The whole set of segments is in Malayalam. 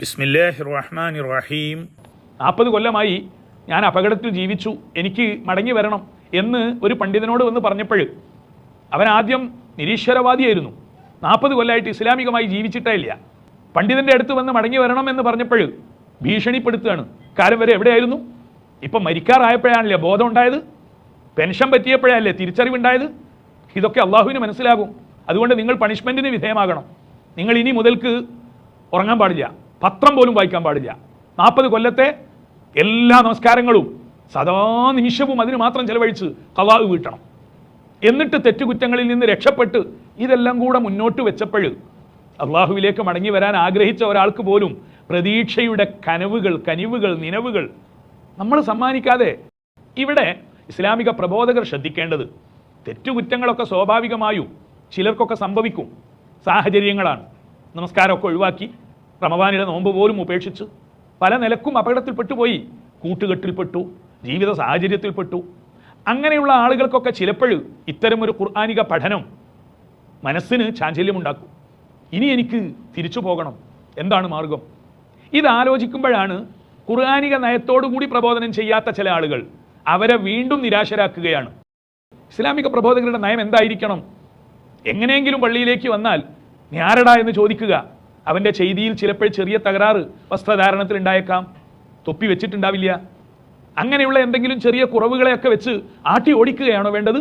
ബിസ്മില്ലാഹി റഹീം നാൽപ്പത് കൊല്ലമായി ഞാൻ അപകടത്തിൽ ജീവിച്ചു. എനിക്ക് മടങ്ങി വരണം എന്ന് ഒരു പണ്ഡിതനോട് വന്ന് പറഞ്ഞപ്പോൾ അവൻ ആദ്യം നിരീശ്വരവാദിയായിരുന്നു. നാൽപ്പത് കൊല്ലമായിട്ട് ഇസ്ലാമികമായി ജീവിച്ചിട്ടേ ഇല്ല. പണ്ഡിതന്റെ അടുത്ത് വന്ന് മടങ്ങി വരണം എന്ന് പറഞ്ഞപ്പോൾ ഭീഷണിപ്പെടുത്തുകയാണ്. കാര്യം വരെ എവിടെയായിരുന്നു? ഇപ്പം മരിക്കാറായപ്പോഴാണല്ലേ ബോധം ഉണ്ടായത്? പെൻഷൻ പറ്റിയപ്പോഴല്ലേ തിരിച്ചറിവുണ്ടായത്? ഇതൊക്കെ അള്ളാഹുവിന് മനസ്സിലാകും. അതുകൊണ്ട് നിങ്ങൾ പണിഷ്മെന്റിന് വിധേയമാകണം. നിങ്ങൾ ഇനി മുതൽക്ക് ഉറങ്ങാൻ പാടില്ല. പത്രം പോലും വായിക്കാൻ പാടില്ല. നാൽപ്പത് കൊല്ലത്തെ എല്ലാ നമസ്കാരങ്ങളും സദാ നിമിഷവും അതിന് മാത്രം ചെലവഴിച്ച് കവാവ് വീട്ടണം. എന്നിട്ട് തെറ്റുകുറ്റങ്ങളിൽ നിന്ന് രക്ഷപ്പെട്ട് ഇതെല്ലാം കൂടെ മുന്നോട്ട് വെച്ചപ്പോൾ അള്ളാഹുവിലേക്ക് മടങ്ങി വരാൻ ആഗ്രഹിച്ച ഒരാൾക്ക് പോലും പ്രതീക്ഷയുടെ കനവുകൾ കനിവുകൾ നിലവുകൾ നമ്മൾ സമ്മാനിക്കാതെ ഇവിടെ ഇസ്ലാമിക പ്രബോധകർ ശ്രദ്ധിക്കേണ്ടത് തെറ്റുകുറ്റങ്ങളൊക്കെ സ്വാഭാവികമായും ചിലർക്കൊക്കെ സംഭവിക്കും. സാഹചര്യങ്ങളാണ്. നമസ്കാരമൊക്കെ ഒഴിവാക്കി റമവാനിയുടെ നോമ്പ് പോലും ഉപേക്ഷിച്ച് പല നിലക്കും അപകടത്തിൽപ്പെട്ടു പോയി കൂട്ടുകെട്ടിൽപ്പെട്ടു ജീവിത സാഹചര്യത്തിൽപ്പെട്ടു. അങ്ങനെയുള്ള ആളുകൾക്കൊക്കെ ചിലപ്പോൾ ഇത്തരമൊരു ഖുർആാനിക പഠനം മനസ്സിന് ചാഞ്ചല്യമുണ്ടാക്കും. ഇനി എനിക്ക് തിരിച്ചു പോകണം. എന്താണ് മാർഗം? ഇത് ആലോചിക്കുമ്പോഴാണ് ഖുർആാനിക നയത്തോടുകൂടി പ്രബോധനം ചെയ്യാത്ത ചില ആളുകൾ അവരെ വീണ്ടും നിരാശരാക്കുകയാണ്. ഇസ്ലാമിക പ്രബോധകരുടെ നയം എന്തായിരിക്കണം? എങ്ങനെയെങ്കിലും പള്ളിയിലേക്ക് വന്നാൽ ഞാരടാ എന്ന് ചോദിക്കുക. അവന്റെ ചെയ്തിയിൽ ചിലപ്പോൾ ചെറിയ തകരാറ് വസ്ത്രധാരണത്തിൽ ഉണ്ടായേക്കാം തൊപ്പി വെച്ചിട്ടുണ്ടാവില്ല. അങ്ങനെയുള്ള എന്തെങ്കിലും ചെറിയ കുറവുകളെയൊക്കെ വെച്ച് ആട്ടി ഓടിക്കുകയാണോ വേണ്ടത്?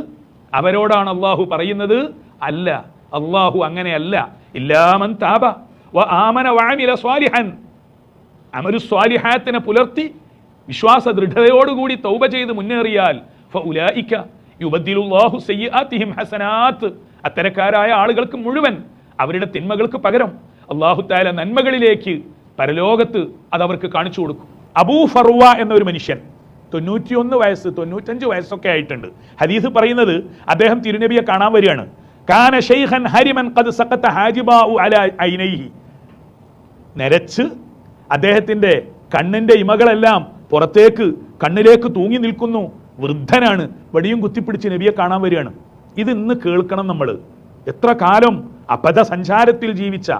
അവരോടാണ് അള്ളാഹു പറയുന്നത് അല്ല അള്ളാഹു അങ്ങനെയല്ല. ഇല്ലാമൻ താപ ആമന വാമില സ്വാലിഹൻ. അമരു സ്വാലിഹാത്തിനെ പുലർത്തി വിശ്വാസ ദൃഢതയോടുകൂടി തൗബ ചെയ്ത് മുന്നേറിയാൽ ഫഉലായിക യുബദ്ദിലുല്ലാഹു സയ്യിആത്തിഹിം ഹസനാത്ത്. അത്തരക്കാരായ ആളുകൾക്ക് മുഴുവൻ അവരുടെ തിന്മകൾക്ക് പകരം അള്ളാഹു താല നന്മകളിലേക്ക് പരലോകത്ത് അത് അവർക്ക് കാണിച്ചു കൊടുക്കും. അബൂ ഫറുവ എന്നൊരു മനുഷ്യൻ തൊണ്ണൂറ്റിയൊന്ന് വയസ്സ് തൊണ്ണൂറ്റഞ്ച് വയസ്സൊക്കെ ആയിട്ടുണ്ട്. ഹദീസ് പറയുന്നത് അദ്ദേഹം തിരുനബിയെ കാണാൻ വരികയാണ്. കാന ഷെയ്ഖൻ ഹരിമൻ ഖദ് സഖത്ത അല ഐനൈഹി. നരച്ച് അദ്ദേഹത്തിന്റെ കണ്ണിന്റെ ഇമകളെല്ലാം പുറത്തേക്ക് കണ്ണിലേക്ക് തൂങ്ങി നിൽക്കുന്നു. വൃദ്ധനാണ്. വടിയും കുത്തിപ്പിടിച്ച് നബിയെ കാണാൻ വരികയാണ്. ഇത് ഇന്ന് കേൾക്കണം നമ്മൾ എത്ര കാലം അപഥ സഞ്ചാരത്തിൽ ജീവിച്ച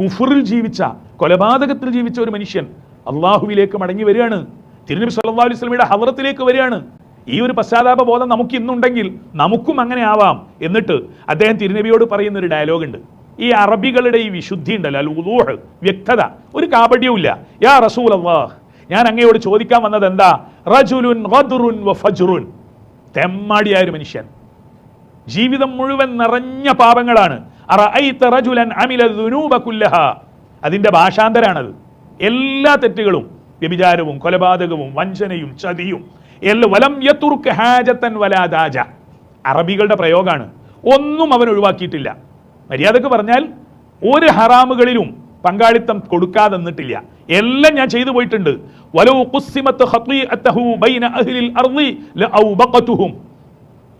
കുഫറിൽ ജീവിച്ച കൊലപാതകത്തിൽ ജീവിച്ച ഒരു മനുഷ്യൻ അള്ളാഹുവിലേക്ക് മടങ്ങി വരികയാണ്. തിരുനബി സല്ലാ അലൈഹി ഹവറത്തിലേക്ക് വരികയാണ്. ഈ ഒരു പശ്ചാത്താപ ബോധം നമുക്ക് ഇന്നുണ്ടെങ്കിൽ നമുക്കും അങ്ങനെ ആവാം എന്നിട്ട് അദ്ദേഹം തിരുനബിയോട് പറയുന്ന ഒരു ഡയലോഗ് ഉണ്ട്. ഈ അറബികളുടെ ഈ വിശുദ്ധി ഉണ്ടല്ലോ അൽ വ്യക്തത. ഒരു കാപട്യവുമില്ല യാ റസൂൽ അള്ളാഹ് ഞാൻ അങ്ങയോട് ചോദിക്കാൻ വന്നത് എന്താ? റജുലുൻ വദുറുൻ വ തെമ്മാടിയായ ഒരു മനുഷ്യൻ. ജീവിതം മുഴുവൻ നിറഞ്ഞ പാപങ്ങളാണ്. അതിന്റെ ഭാഷാന്തരാണത്. എല്ലാ തെറ്റുകളും വ്യഭിചാരവും കൊലപാതകവും വഞ്ചനയും ചതിയും എല്ലാം വലം യത്തുർക്ക് ഹാജത്തൻ വലാദാജ അറബികളുടെ പ്രയോഗമാണ് ഒന്നും അവൻ ഒഴിവാക്കിയിട്ടില്ല. മര്യാദയ്ക്ക് പറഞ്ഞാൽ ഒരു ഹറാമുകളിലും പങ്കാളിത്തം കൊടുക്കാതെ നിന്നിട്ടില്ല. എല്ലാം ഞാൻ ചെയ്തു പോയിട്ടുണ്ട്. വലോ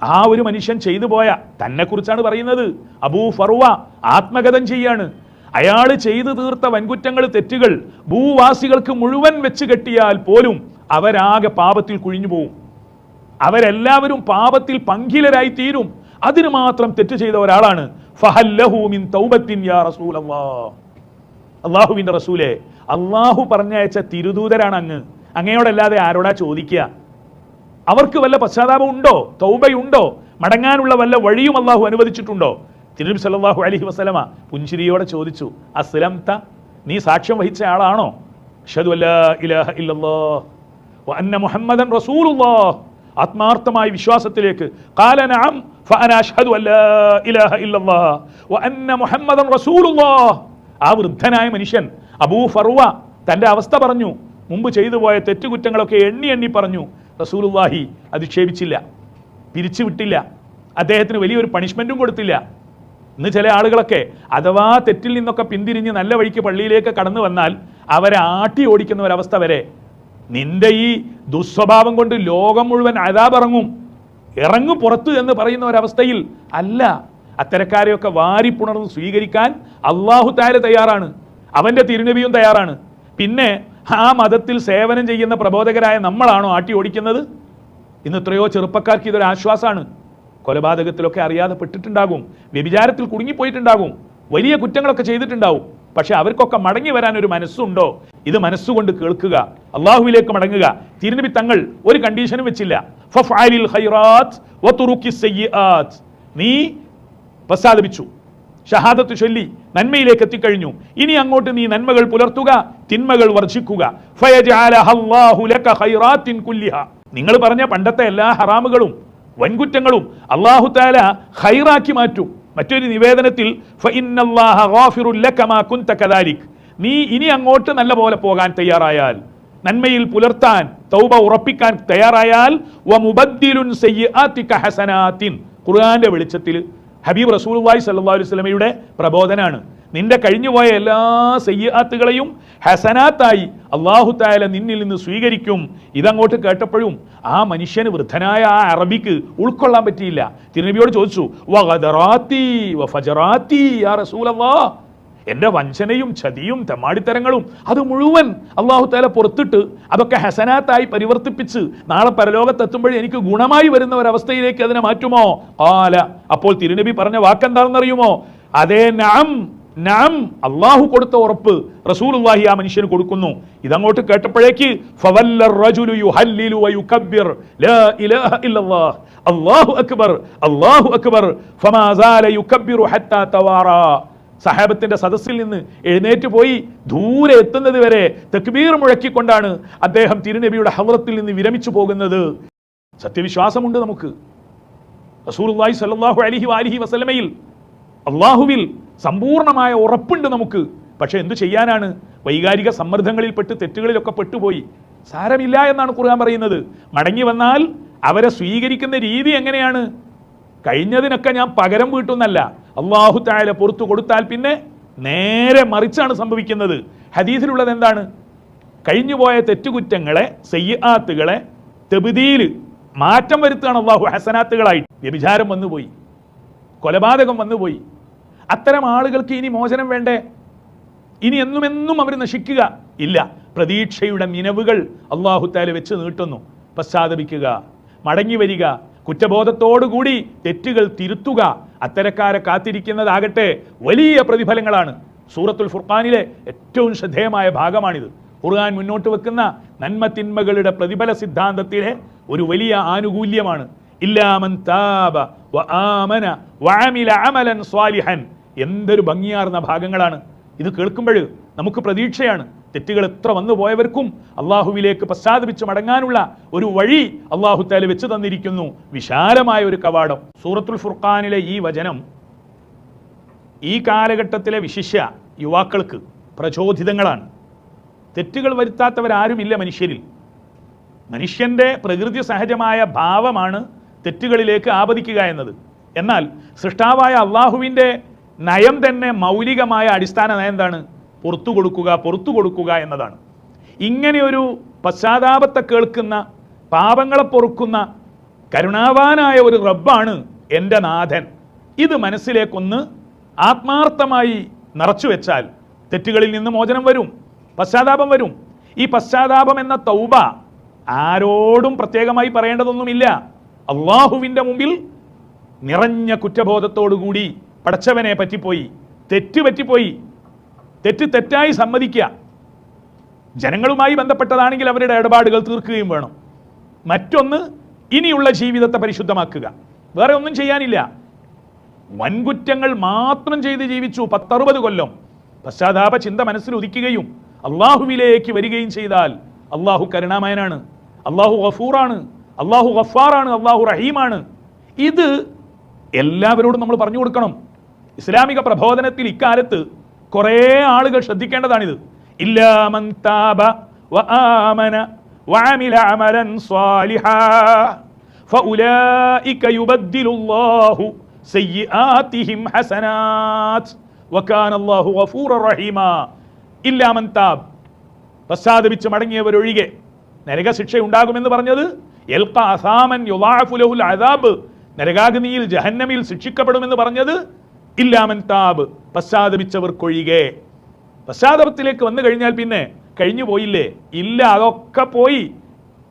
ആ ഒരു മനുഷ്യൻ ചെയ്തു പോയ തന്നെ കുറിച്ചാണ് പറയുന്നത്. അബൂ ഫർവ ആത്മഗതം ചെയ്യാണ്. അയാൾ ചെയ്തു തീർത്ത വൻകുറ്റങ്ങൾ തെറ്റുകൾ ഭൂവാസികൾക്ക് മുഴുവൻ വെച്ച് കെട്ടിയാൽ പോലും അവരാകെ പാപത്തിൽ കുഴിഞ്ഞു പോവും. അവരെല്ലാവരും പാപത്തിൽ പങ്കിലരായി തീരും. അതിന് മാത്രം തെറ്റ് ചെയ്ത ഒരാളാണ്. ഫഹല്ലഹു മിൻ തൗബത്തിൻ യാ റസൂലെ അള്ളാഹു പറഞ്ഞയച്ച തിരുദൂതരാണ് അങ്ങ്. അങ്ങയോടല്ലാതെ ആരോടാ ചോദിക്കുക? അവർക്ക് വല്ല പശ്ചാത്താപം ഉണ്ടോ? തൗബയുണ്ടോ? മടങ്ങാനുള്ള വല്ല വഴിയും അള്ളാഹു അനുവദിച്ചിട്ടുണ്ടോ? തിരുനബി സല്ലാഹു അലഹി വസ്ലമ പുഞ്ചിരിയോടെ ചോദിച്ചു അസ്ലം ത നീ സാക്ഷ്യം വഹിച്ച ആളാണോ? മുഹമ്മദൻ റസൂലുള്ളാ ആത്മാർത്ഥമായ വിശ്വാസത്തിലേക്ക് മുഹമ്മദൻ ആ വൃദ്ധനായ മനുഷ്യൻ അബൂ ഫറുവ തന്റെ അവസ്ഥ പറഞ്ഞു മുമ്പ് ചെയ്തു പോയ തെറ്റുകുറ്റങ്ങളൊക്കെ എണ്ണി എണ്ണി പറഞ്ഞു റസൂലുള്ളാഹി അധിക്ഷേപിച്ചില്ല പിരിച്ചുവിട്ടില്ല അദ്ദേഹത്തിന് വലിയൊരു പണിഷ്മെന്റും കൊടുത്തില്ല. ഇന്ന് ചില ആളുകളൊക്കെ അഥവാ തെറ്റിൽ നിന്നൊക്കെ പിന്തിരിഞ്ഞ് നല്ല വഴിക്ക് പള്ളിയിലേക്ക് കടന്നു വന്നാൽ അവരെ ആട്ടി ഓടിക്കുന്ന ഒരവസ്ഥ വരെ നിന്റെ ഈ ദുസ്വഭാവം കൊണ്ട് ലോകം മുഴുവൻ അതാപിറങ്ങും ഇറങ്ങു പുറത്തു എന്ന് പറയുന്ന ഒരവസ്ഥയിൽ അല്ല. അത്തരക്കാരെയൊക്കെ വാരിപ്പുണർന്ന് സ്വീകരിക്കാൻ അള്ളാഹു താര തയ്യാറാണ് അവന്റെ തിരുനബിയും തയ്യാറാണ്. പിന്നെ ആ മതത്തിൽ സേവനം ചെയ്യുന്ന പ്രബോധകരായ നമ്മളാണോ ആട്ടി ഓടിക്കുന്നത്? ഇന്ന് എത്രയോ ചെറുപ്പക്കാർക്ക് ഇതൊരു ആശ്വാസമാണ്. കൊലപാതകത്തിലൊക്കെ അറിയാതെ പെട്ടിട്ടുണ്ടാകും. വ്യഭിചാരത്തിൽ കുടുങ്ങിപ്പോയിട്ടുണ്ടാകും. വലിയ കുറ്റങ്ങളൊക്കെ ചെയ്തിട്ടുണ്ടാവും പക്ഷെ അവർക്കൊക്കെ മടങ്ങി വരാൻ ഒരു മനസ്സുണ്ടോ? ഇത് മനസ്സുകൊണ്ട് കേൾക്കുക അള്ളാഹുവിലേക്ക് മടങ്ങുക. തിരുനബി തങ്ങൾ ഒരു കണ്ടീഷനും വെച്ചില്ല. നീ പ്രസാദിപ്പിച്ചു. ഷഹാദത്ത് ചൊല്ലി നന്മയിലേക്ക് എത്തിക്കഴിഞ്ഞു. ഇനി അങ്ങോട്ട് നീ നന്മകൾ പുലർത്തുക. തിന്മകൾ വർഷിക്കുക. നിങ്ങൾ പറഞ്ഞ പണ്ടത്തെ എല്ലാ ഹറാമുകളും വൻകുറ്റങ്ങളും അള്ളാഹു താല ഹൈറാക്കി മാറ്റും മറ്റൊരു നിവേദനത്തിൽ. നീ ഇനി അങ്ങോട്ട് നല്ല പോലെ പോകാൻ തയ്യാറായാൽ നന്മയിൽ പുലർത്താൻ തൗബ ഉറപ്പിക്കാൻ തയ്യാറായാൽ ഖുർആന്റെ വെളിച്ചത്തിൽ ഹബീബ് റസൂലുള്ളാഹി സ്വല്ലല്ലാഹു അലൈഹി വസല്ലമയുടെ പ്രബോധനാണ് നിന്റെ കഴിഞ്ഞുപോയ എല്ലാ സയ്യാത്തുകളെയും ഹസനാത്തായി അള്ളാഹു തായാല നിന്നിൽ നിന്ന് സ്വീകരിക്കും. ഇതങ്ങോട്ട് കേട്ടപ്പോഴും ആ മനുഷ്യന് വൃദ്ധനായ ആ അറബിക്ക് ഉൾക്കൊള്ളാൻ പറ്റിയില്ല. തിരുനബിയോട് ചോദിച്ചു എന്റെ വഞ്ചനയും ചതിയും തെമ്മാടിത്തരങ്ങളും അത് മുഴുവൻ അള്ളാഹു താല പുറത്തിട്ട് അതൊക്കെ ഹസനാത്തായി പരിവർത്തിപ്പിച്ച് നാളെ പരലോകത്തെത്തുമ്പോഴേ എനിക്ക് ഗുണമായി വരുന്ന ഒരവസ്ഥയിലേക്ക് അതിനെ മാറ്റുമോ? ആല അപ്പോൾ തിരുനബി പറഞ്ഞ വാക്കെന്താണെന്നറിയുമോ? അതേ നാം നാം അള്ളാഹു കൊടുത്ത ഉറപ്പ് റസൂലുള്ളാഹി ആ മനുഷ്യന് കൊടുക്കുന്നു. ഇതങ്ങോട്ട് കേട്ടപ്പോഴേക്ക് അള്ളാഹു അക്ബർ അക്ബർ. സഹാബത്തിന്റെ സദസ്സിൽ നിന്ന് എഴുന്നേറ്റ് പോയി ദൂരെ എത്തുന്നത് വരെ തക്ബീർ മുഴക്കിക്കൊണ്ടാണ് അദ്ദേഹം തിരുനബിയുടെ ഹവറത്തിൽ നിന്ന് വിരമിച്ചു പോകുന്നത്. സത്യവിശ്വാസമുണ്ട് നമുക്ക്. റസൂലുള്ളാഹി സല്ലല്ലാഹു അലൈഹി വാലിഹി വസല്ലമയിൽ അള്ളാഹുവിൽ സമ്പൂർണമായ ഉറപ്പുണ്ട് നമുക്ക്. പക്ഷെ എന്തു ചെയ്യാനാണ്? വൈകാരിക സമ്മർദ്ദങ്ങളിൽപ്പെട്ട് തെറ്റുകളിലൊക്കെ പെട്ടുപോയി. സാരമില്ല എന്നാണ് ഖുർആൻ പറയുന്നത്. മടങ്ങി വന്നാൽ അവരെ സ്വീകരിക്കുന്ന രീതി എങ്ങനെയാണ്? കഴിഞ്ഞതിനൊക്കെ ഞാൻ പകരം വീട്ടുന്നല്ല. അള്ളാഹു താഴെ പുറത്തു കൊടുത്താൽ പിന്നെ നേരെ മറിച്ചാണ് സംഭവിക്കുന്നത്. ഹദീസിലുള്ളത് എന്താണ്? കഴിഞ്ഞുപോയ തെറ്റുകുറ്റങ്ങളെ സയ്യാത്തുകളെ തെബുതിയിൽ മാറ്റം വരുത്തുകയാണ് അള്ളാഹു ഹസനാത്തുകളായിട്ട്. വ്യഭിചാരം വന്നുപോയി. കൊലപാതകം വന്നുപോയി. അത്തരം ആളുകൾക്ക് ഇനി മോചനം വേണ്ടേ? ഇനി എന്നുമെന്നും എന്നും അവർ നശിക്കുക ഇല്ല. പ്രതീക്ഷയുടെ നിലവുകൾ അള്ളാഹുത്താൽ താല വെച്ച് നീട്ടുന്നു. പശ്ചാത്തപിക്കുക മടങ്ങി വരിക കുറ്റബോധത്തോടുകൂടി തെറ്റുകൾ തിരുത്തുക അത്തരക്കാരെ കാത്തിരിക്കുന്നതാകട്ടെ വലിയ പ്രതിഫലങ്ങളാണ്. സൂറത്തുൽ ഫുർഖാനിലെ ഏറ്റവും ശ്രദ്ധേയമായ ഭാഗമാണിത്. ഖുർആൻ മുന്നോട്ട് വെക്കുന്ന നന്മ തിന്മകളുടെ പ്രതിഫല സിദ്ധാന്തത്തിലെ ഒരു വലിയ ആനുകൂല്യമാണ്. ഇല്ലാമൻ താബ വ ആമന വഅമില അമലൻ സ്വാലിഹൻ. എന്തൊരു ഭംഗിയാർന്ന ഭാഗങ്ങളാണ്. ഇത് കേൾക്കുമ്പോൾ നമുക്ക് പ്രതീക്ഷയാണ്. തെറ്റുകൾ എത്ര വന്നു പോയവർക്കും അള്ളാഹുവിലേക്ക് പശ്ചാത്തപിച്ച് മടങ്ങാനുള്ള ഒരു വഴി അള്ളാഹു താൽ വെച്ച് തന്നിരിക്കുന്നു. വിശാലമായ ഒരു കവാടം. സൂറത്തുൽ ഫുർഖാനിലെ ഈ വചനം ഈ കാലഘട്ടത്തിലെ വിശിഷ്യ യുവാക്കൾക്ക് പ്രചോദിതങ്ങളാണ്. തെറ്റുകൾ വരുത്താത്തവരാരുമില്ല മനുഷ്യരിൽ. മനുഷ്യന്റെ പ്രകൃതി സഹജമായ ഭാവമാണ് തെറ്റുകളിലേക്ക് ആപതിക്കുക എന്നത്. എന്നാൽ സൃഷ്ടാവായ അള്ളാഹുവിന്റെ നയം തന്നെ മൗലികമായ അടിസ്ഥാന നയം എന്താണ്? പുറത്തു കൊടുക്കുക പുറത്തു കൊടുക്കുക എന്നതാണ്. ഇങ്ങനെയൊരു പശ്ചാത്താപത്തെ കേൾക്കുന്ന പാപങ്ങളെ പൊറുക്കുന്ന കരുണാവാനായ ഒരു റബ്ബാണ് എന്റെ നാഥൻ. ഇത് മനസ്സിലേക്കൊന്ന് ആത്മാർത്ഥമായി നിറച്ചു വെച്ചാൽ തെറ്റുകളിൽ നിന്ന് മോചനം വരും പശ്ചാത്താപം വരും. ഈ പശ്ചാത്താപം എന്ന തൗബ ആരോടും പ്രത്യേകമായി പറയേണ്ടതൊന്നുമില്ല. അള്ളാഹുവിന്റെ മുമ്പിൽ നിറഞ്ഞ കുറ്റബോധത്തോടുകൂടി പടച്ചവനെ പറ്റിപ്പോയി തെറ്റ് പറ്റിപ്പോയി തെറ്റ് തെറ്റായി സമ്മതിക്കുക. ജനങ്ങളുമായി ബന്ധപ്പെട്ടതാണെങ്കിൽ അവരുടെ ഇടപാടുകൾ തീർക്കുകയും വേണം. മറ്റൊന്ന് ഇനിയുള്ള ജീവിതത്തെ പരിശുദ്ധമാക്കുക. വേറെ ഒന്നും ചെയ്യാനില്ല. വൻകുറ്റങ്ങൾ മാത്രം ചെയ്ത് ജീവിച്ചു പത്തറുപത് കൊല്ലം. പശ്ചാത്താപ ചിന്ത മനസ്സിൽ ഉദിക്കുകയും അള്ളാഹുവിലേക്ക് വരികയും ചെയ്താൽ അള്ളാഹു കരുണാമയനാണ്. അള്ളാഹു ഗഫൂറാണ്. അള്ളാഹു ഗഫാറാണ് അള്ളാഹു റഹീമാണ് ഇത് എല്ലാവരോടും നമ്മൾ പറഞ്ഞു കൊടുക്കണം ഇസ്ലാമിക പ്രബോധനത്തിൽ ഇക്കാലത്ത് കുറേ ആളുകൾ ശ്രദ്ധിക്കേണ്ടതാണിത് ഇല്ലാമൻ താബ വ ആമന وعمل عملا صالحا فأولئك يبدل الله سيئاتهم حسنات وكان الله غفورا رحيما إلا من تاب പശ്ചാത്തപിച്ച് മടങ്ങിയവരൊഴികെ നരകശിക്ഷ ഉണ്ടാകുമെന്ന് പറഞ്ഞത് അദാബ്. നരകാഗ്നിയിൽ ജഹന്നമിൽ ശിക്ഷിക്കപ്പെടുമെന്ന് പറഞ്ഞത് ഇല്ലാമൻ താബ് പശ്ചാത്തപിച്ചവർക്കൊഴികെ. പശ്ചാത്തലത്തിലേക്ക് വന്നു കഴിഞ്ഞാൽ പിന്നെ കഴിഞ്ഞു പോയില്ലേ? ഇല്ല അതൊക്കെ പോയി.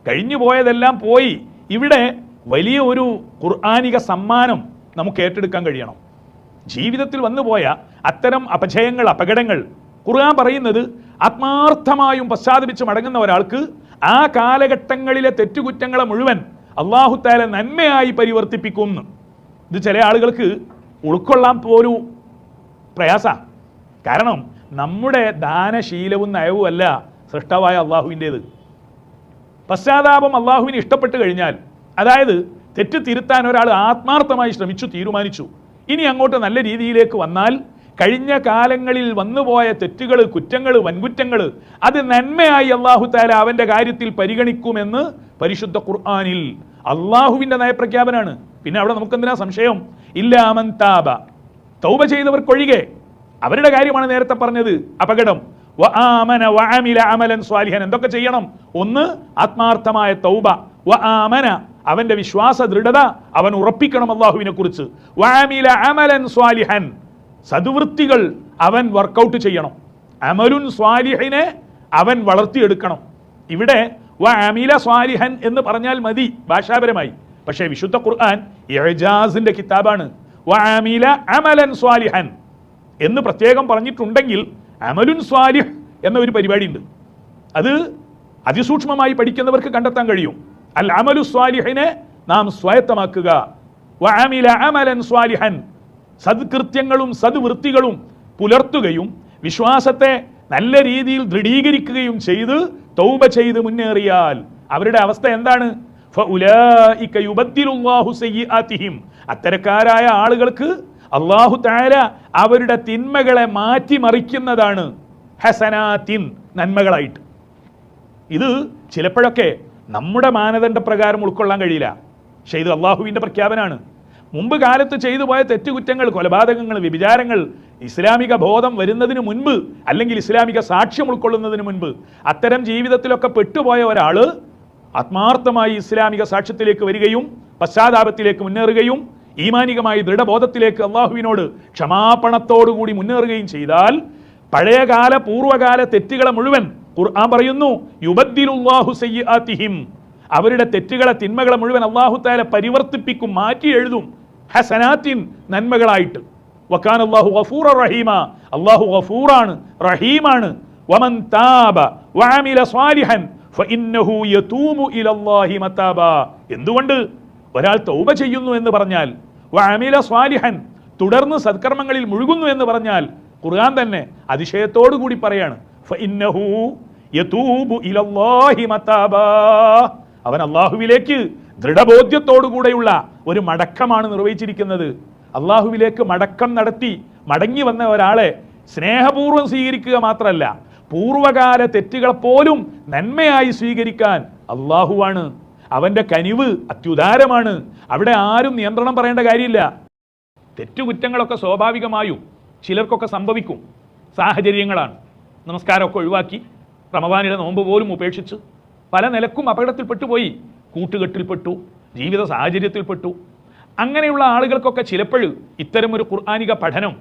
കഴിഞ്ഞു പോയതെല്ലാം പോയി. ഇവിടെ വലിയ ഒരു ഖുർആാനിക സമ്മാനം നമുക്ക് ഏറ്റെടുക്കാൻ കഴിയണം. ജീവിതത്തിൽ വന്നു പോയ അത്തരം അപജയങ്ങൾ അപകടങ്ങൾ ഖുർആൻ പറയുന്നത് ആത്മാർത്ഥമായും പശ്ചാത്തപിച്ച് മടങ്ങുന്ന ഒരാൾക്ക് ആ കാലഘട്ടങ്ങളിലെ തെറ്റുകുറ്റങ്ങളെ മുഴുവൻ അള്ളാഹുത്താല നന്മയായി പരിവർത്തിപ്പിക്കുംന്ന്. ഇത് ചില ആളുകൾക്ക് ഉൾക്കൊള്ളാൻ പോലും പ്രയാസ. കാരണം നമ്മുടെ ദാനശീലവും നയവും അല്ല സൃഷ്ടവായ അള്ളാഹുവിന്റേത്. പശ്ചാത്താപം അള്ളാഹുവിന് ഇഷ്ടപ്പെട്ട് കഴിഞ്ഞാൽ അതായത് തെറ്റ് തിരുത്താൻ ഒരാൾ ആത്മാർത്ഥമായി ശ്രമിച്ചു തീരുമാനിച്ചു. ഇനി അങ്ങോട്ട് നല്ല രീതിയിലേക്ക് വന്നാൽ കഴിഞ്ഞ കാലങ്ങളിൽ വന്നുപോയ തെറ്റുകൾ കുറ്റങ്ങൾ വൻകുറ്റങ്ങൾ അത് നന്മയായി അള്ളാഹു താല അവന്റെ കാര്യത്തിൽ പരിഗണിക്കുമെന്ന് പരിശുദ്ധ ഖുർആാനിൽ അള്ളാഹുവിന്റെ നയപ്രഖ്യാപനമാണ് പിന്നെ അവിടെ നമുക്ക് നമുക്കെന്തിനാ സംശയം? ഇല്ലാമൻ താബ. തൗബ ചെയ്തവർക്കൊഴികെ അവരുടെ കാര്യമാണ് നേരത്തെ പറഞ്ഞത്. അപകടം. വആമന വഅമില അമലൻ സ്വാലിഹൻ. എന്തൊക്കെ ചെയ്യണം? ഒന്ന് ആത്മാർത്ഥമായ തൗബ. വ ആമന അവന്റെ വിശ്വാസ ദൃഢത അവൻ ഉറപ്പിക്കണം അള്ളാഹുവിനെ കുറിച്ച് വ അമലൻ സ്വാലിഹൻ. സദ്വൃത്തികൾ അവൻ വർക്കൗട്ട് ചെയ്യണം. അമലുൻ സ്വാലിഹിനെ അവൻ വളർത്തിയെടുക്കണം. ഇവിടെ വ അമീല സ്വാലിഹൻ എന്ന് പറഞ്ഞാൽ മതി ഭാഷാപരമായി. പക്ഷേ വിശുദ്ധ ഖുർആൻ എജാസിന്റെ കിതാബാണ്. വ അമില അമലൻ സ്വാലിഹൻ എന്ന് പ്രത്യേകം പറഞ്ഞിട്ടുണ്ടെങ്കിൽ അമലുൻ സ്വാലിഹ് എന്ന ഒരു പരിപാടിയുണ്ട്. അത് അതിസൂക്ഷ്മമായി പഠിക്കുന്നവർക്ക് കണ്ടെത്താൻ കഴിയും. അൽ അമലു സ്വാലിഹിനെ നാം സ്വായത്തമാക്കുക. വ അമില അമലൻ സ്വാലിഹൻ സദ്കൃത്യങ്ങളും സദ്വൃത്തികളും പുലർത്തുകയും വിശ്വാസത്തെ നല്ല രീതിയിൽ ദൃഢീകരിക്കുകയും ചെയ്ത് തൗബ ചെയ്ത് മുന്നേറിയാൽ അവരുടെ അവസ്ഥ എന്താണ്. അത്തരക്കാരായ ആളുകൾക്ക് അള്ളാഹു താര അവരുടെ തിന്മകളെ മാറ്റിമറിക്കുന്നതാണ് ഹസനാത്തിൻ നന്മകളായിട്ട്. ഇത് ചിലപ്പോഴൊക്കെ നമ്മുടെ മാനദണ്ഡ പ്രകാരം ഉൾക്കൊള്ളാൻ കഴിയില്ല. പക്ഷേ ഇത് അള്ളാഹുവിന്റെ പ്രഖ്യാപനമാണ്. മുമ്പ് കാലത്ത് ചെയ്തു പോയ തെറ്റുകുറ്റങ്ങൾ കൊലപാതകങ്ങൾ വ്യഭിചാരങ്ങൾ ഇസ്ലാമിക ബോധം വരുന്നതിന് മുൻപ് അല്ലെങ്കിൽ ഇസ്ലാമിക സാക്ഷ്യം ഉൾക്കൊള്ളുന്നതിന് മുൻപ് അത്തരം ജീവിതത്തിലൊക്കെ പെട്ടുപോയ ഒരാൾ ആത്മാർത്ഥമായി ഇസ്ലാമിക സാക്ഷ്യത്തിലേക്ക് വരികയും പശ്ചാത്താപത്തിലേക്ക് മുന്നേറുകയും ഈമാനികമായി ദൃഢബോധത്തിലേക്ക് അള്ളാഹുവിനോട് ക്ഷമാപണത്തോടുകൂടി മുന്നേറുകയും ചെയ്താൽ പഴയകാല പൂർവകാല തെറ്റുകളെ മുഴുവൻ ഖുർആൻ പറയുന്നു യുബദ്ദിലുല്ലാഹു സയ്യിആതിഹിം അവരുടെ തെറ്റുകളെ തിന്മകളെ മുഴുവൻ അള്ളാഹു താല പരിവർത്തിപ്പിക്കും മാറ്റി എഴുതും. ഹസനാത്തിൻ നന്മകളായിട്ട്. വക്കാൻ അള്ളാഹു ഗഫൂറ റഹീമ. അള്ളാഹു ഗഫൂറാണ് റഹീമാണ്. വമൻ താബ വഅമില സ്വാലിഹൻ ഫഇന്നഹു മതാബ. എന്തുകൊണ്ട്? ഒരാൾ തൗബ ചെയ്യുന്നു എന്ന് പറഞ്ഞാൽ വഅമില സ്വാലിഹൻ തുടർന്ന് സത്കർമ്മങ്ങളിൽ മുഴുകുന്നു എന്ന് പറഞ്ഞാൽ ഖുർആൻ തന്നെ അതിശയത്തോടു കൂടി പറയാണ് ഫഇന്നഹു യതൂബു ഇലല്ലാഹി മതാബ. അവൻ അള്ളാഹുവിലേക്ക് ദൃഢബോധ്യത്തോടുകൂടെയുള്ള ഒരു മടക്കമാണ് നിർവഹിച്ചിരിക്കുന്നത്. അള്ളാഹുവിലേക്ക് മടക്കം നടത്തി മടങ്ങി വന്ന ഒരാളെ സ്നേഹപൂർവം സ്വീകരിക്കുക മാത്രമല്ല പൂർവകാല തെറ്റുകൾ പോലും നന്മയായി സ്വീകരിക്കാൻ അള്ളാഹുവാണ്. അവന്റെ കനിവ് അത്യുദാരമാണ്. അവിടെ ആരും നിയന്ത്രണം പറയേണ്ട കാര്യമില്ല. തെറ്റുകുറ്റങ്ങളൊക്കെ സ്വാഭാവികമായും ചിലർക്കൊക്കെ സംഭവിക്കും. സാഹചര്യങ്ങളാണ്. നമസ്കാരമൊക്കെ ഒഴിവാക്കി റമദാനിലെ നോമ്പ് പോലും ഉപേക്ഷിച്ച് പല നിലക്കും അപകടത്തിൽപ്പെട്ടുപോയി. കൂട്ടുകെട്ടിൽപ്പെട്ടു ജീവിത സാഹചര്യത്തിൽപ്പെട്ടു. അങ്ങനെയുള്ള ആളുകൾക്കൊക്കെ ചിലപ്പോഴും ഇത്തരമൊരു ഖുർആാനിക പഠനം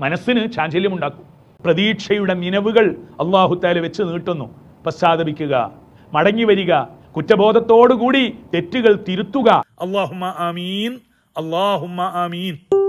മനസ്സിന് ചാഞ്ചല്യമുണ്ടാക്കും. പ്രതീക്ഷയുടെ മിനവുകൾ അള്ളാഹുത്താൽ വെച്ച് നീട്ടുന്നു. പശ്ചാത്തപിക്കുക മടങ്ങി വരിക കുറ്റബോധത്തോടുകൂടി തെറ്റുകൾ തിരുത്തുക. അള്ളാഹുമ ആമീൻ അള്ളാഹുമ ആമീൻ.